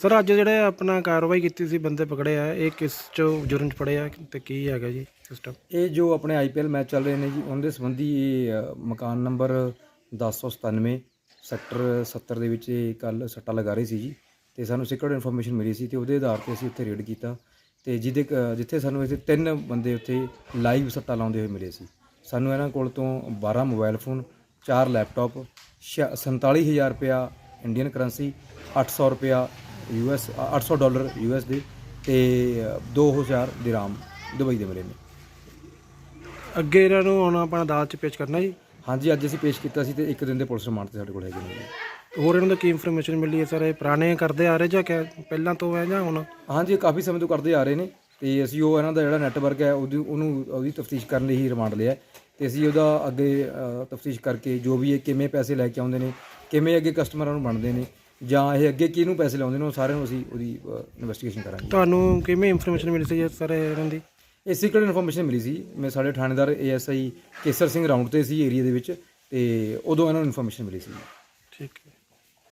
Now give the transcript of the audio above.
Sir ਅੱਜ ਜਿਹੜੇ ਆਪਣਾ ਕਾਰਵਾਈ ਕੀਤੀ ਸੀ ਬੰਦੇ ਪਕੜੇ ਆ ਇਹ ਕਿਸ ਚੋਂ ਜੁਰਮ ਚ ਪੜੇ ਆ ਤੇ ਕੀ ਹੈਗਾ ਜੀ ਸਿਸਟਮ ਇਹ ਜੋ ਆਪਣੇ ਆਈਪੀਐਲ ਮੈਚ ਚੱਲ ਰਹੇ ਨੇ ਜੀ ਉਹਨਾਂ ਦੇ ਸੰਬੰਧੀ ਇਹ ਅ, ਮਕਾਨ ਨੰਬਰ 1097 ਸੈਕਟਰ 70 ਦੇ ਵਿੱਚ ਇਹ ਕੱਲ ਸੱਟਾ ਲਗਾ ਰਹੇ ਸੀ ਜੀ ਤੇ ਸਾਨੂੰ ਸਿਕਰਟ ਇਨਫੋਰਮੇਸ਼ਨ ਮਿਲੀ ਸੀ ਤੇ ਉਹਦੇ ਆਧਾਰ ਤੇ ਅਸੀਂ ਉੱਥੇ ਰੇਡ ਕੀਤਾ ਤੇ ਜਿਹਦੇ ਕ- ਜਿੱਥੇ ਸਾਨੂੰ ਇੱਥੇ ਤਿੰਨ ਬੰਦੇ ਉੱਥੇ ਲਾਈਵ ਸੱਟਾ ਲਾਉਂਦੇ ਹੋਏ ਮਿਲੇ ਸੀ। ਸਾਨੂੰ ਇਹਨਾਂ ਕੋਲ ਤੋਂ 12 ਮੋਬਾਈਲ ਫੋਨ 4 ਲੈਪਟਾਪ ਛ- 47000 ਰੁਪਇਆ ਇੰਡੀਅਨ ਕਰੰਸੀ 800 ਰੁਪਇਆ ਯੂਐਸ 800 ਡਾਲਰ ਯੂਐਸ ਦੇ ਤੇ ਅ, 2000 ਦਿਰਾਮ ਦੁਬਈ ਦੇ ਮਿਲੇ ਨੇ। ਅੱਗੇ ਇਹਨਾਂ ਨੂੰ ਹੁਣ ਆਪਣਾ ਅਦਾਲਤ ਚ ਪੇਸ਼ ਕਰਨਾ ਜੀ। ਹਾਂਜੀ ਅੱਜ ਅਸੀਂ ਪੇਸ਼ ਕੀਤਾ ਸੀ ਤੇ ਇੱਕ ਦਿਨ ਦੇ ਪੁਲਿਸ ਰਿਮਾਂਡ ਤੇ ਸਾਡੇ ਕੋਲ ਹੈਗੇ ਨੇ। ਹੋਰ ਇਹਨਾਂ ਦਾ ਕੀ ਇਨਫੋਰਮੇਸ਼ਨ ਮਿਲੀ ਹੈ ਸਰ? ਇਹ ਪੁਰਾਣੇ ਕਰਦੇ ਆ ਰਹੇ ਜਾਂ ਕਿ ਪਹਿਲਾਂ ਤੋਂ ਹੈ ਜਾਂ ਹੁਣ? ਹਾਂਜੀ ਕਾਫੀ ਸਮੇਂ ਤੋਂ ਕਰਦੇ ਆ ਰਹੇ ਨੇ ਤੇ ਅਸੀਂ ਉਹ ਇਹਨਾਂ ਦਾ ਜਿਹੜਾ ਨੈਟਵਰਕ ਹੈ ਉਹਦੀ ਉਹਨੂੰ ਉਹਦੀ ਤਫਤੀਸ਼ ਕਰਨ ਲਈ ਹੀ ਰਿਮਾਂਡ ਲਿਆ ਤੇ ਅਸੀਂ ਉਹਦਾ ਅੱਗੇ ਤਫਤੀਸ਼ ਕਰਕੇ ਜੋ ਵੀ ਇਹ ਕਿਵੇਂ ਪੈਸੇ ਲੈ ਕੇ ਆਉਂਦੇ ਨੇ ਕਿਵੇਂ ਅੱਗੇ ਕਸਟਮਰਾਂ ਨੂੰ ਬਣਦੇ ਨੇ ਜਾਂ ਇਹ ਅੱਗੇ ਕਿਹਨੂੰ ਪੈਸੇ ਲਾਉਂਦੇ ਨੇ ਉਹ ਸਾਰਿਆਂ ਨੂੰ ਅਸੀਂ ਉਹਦੀ ਇਨਵੈਸਟੀਗੇਸ਼ਨ ਕਰਾਂਗੇ। ਤੁਹਾਨੂੰ ਕਿਵੇਂ ਇਨਫੋਰਮੇਸ਼ਨ ਮਿਲੀ ਸੀ ਸਰ ਇਹਨਾਂ ਦੀ? ਇਹ ਸੀਕ੍ਰੀਟ ਇਨਫੋਰਮੇਸ਼ਨ ਮਿਲੀ ਸੀ। ਮੈਂ ਸਾਡੇ ਥਾਣੇਦਾਰ ਏਐਸਆਈ ਕੇਸਰ ਸਿੰਘ ਰਾਉਂਡ ਤੇ ਸੀ ਏਰੀਆ ਦੇ ਵਿੱਚ ਤੇ ਉਦੋਂ ਇਹਨਾਂ ਨੂੰ ਇਨਫੋਰਮੇਸ਼ਨ ਮਿਲੀ ਸੀ। ਠੀਕ ਹੈ।